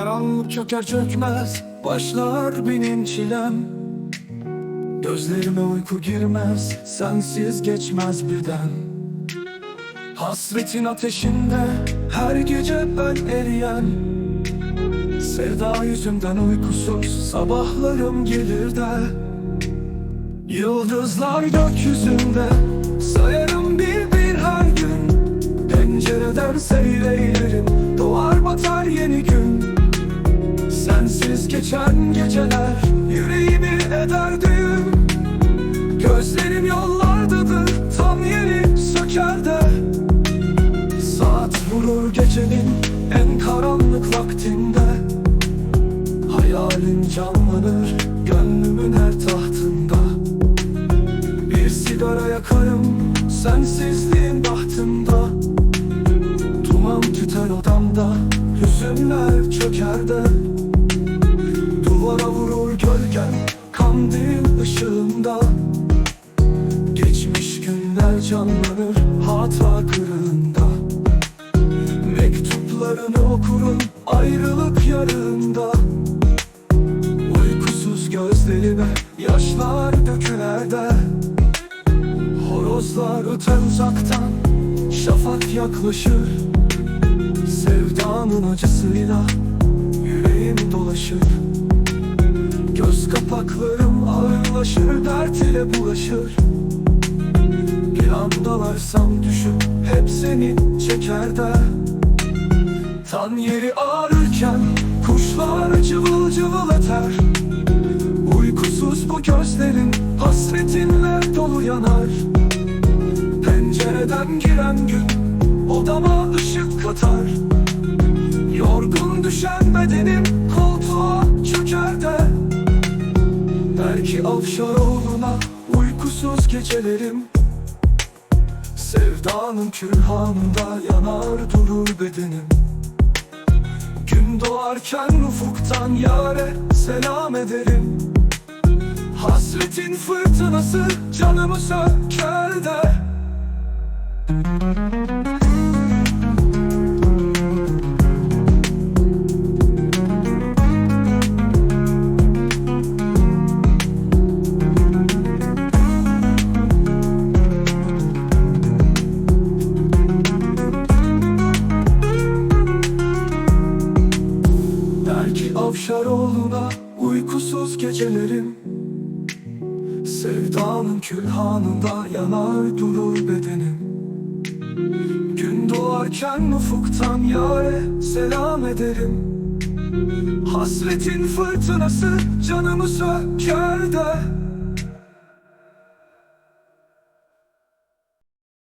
Karanlık çöker çökmez Başlar benim çilem Gözlerime uyku girmez Sensiz geçmez birden. Hasretin ateşinde Her gece ben eriyen. Sevda yüzünden uykusuz Sabahlarım gelir de. Yıldızlar gökyüzünde Sayarım bir bir her gün. Pencereden seyreylerim geçen geceler Yüreğimi eder düğüm. Gözlerim yollardadır Tam yeri söker de Saat vurur gecenin En karanlık vaktinde. Hayalim canlanır Gönlümün her tahtında. Bir sigara yakarım Sensizliğin bahtımda Duman tüter odamda Hüzünler çöker de canlanır Hatıra kırığında Mektuplarını okurum Ayrılık yarığında Uykusuz gözlerime Yaşlar döküler de. Horozlar öter uzaktan Şafak yaklaşır. Sevdanın acısıyla Yüreğim dolaşır. Göz kapaklarım ağırlaşır Dert ile bulaşır Bir andalarsam düşüp Hep seni çeker de. Tan yeri ağrırken Kuşlar cıvıl cıvıl öter Uykusuz bu gözlerin Hasretinle dolu yanar. Pencereden giren gün Odama ışık katar. Yorgun düşen bedenim Koltuğa çöker de. Belki Avşaroğlu'na Uykusuz gecelerim Sevdanın kürhanında Yanar durur bedenim. Gün doğarken ufuktan yare selam ederim. Hasretin fırtınası canımı söker de Belki Avşaroğlu'na uykusuz gecelerim. Sevdanın külhanında yanar durur bedenim. Gün doğarken ufuktan yare selam ederim. Hasretin fırtınası canımı söker de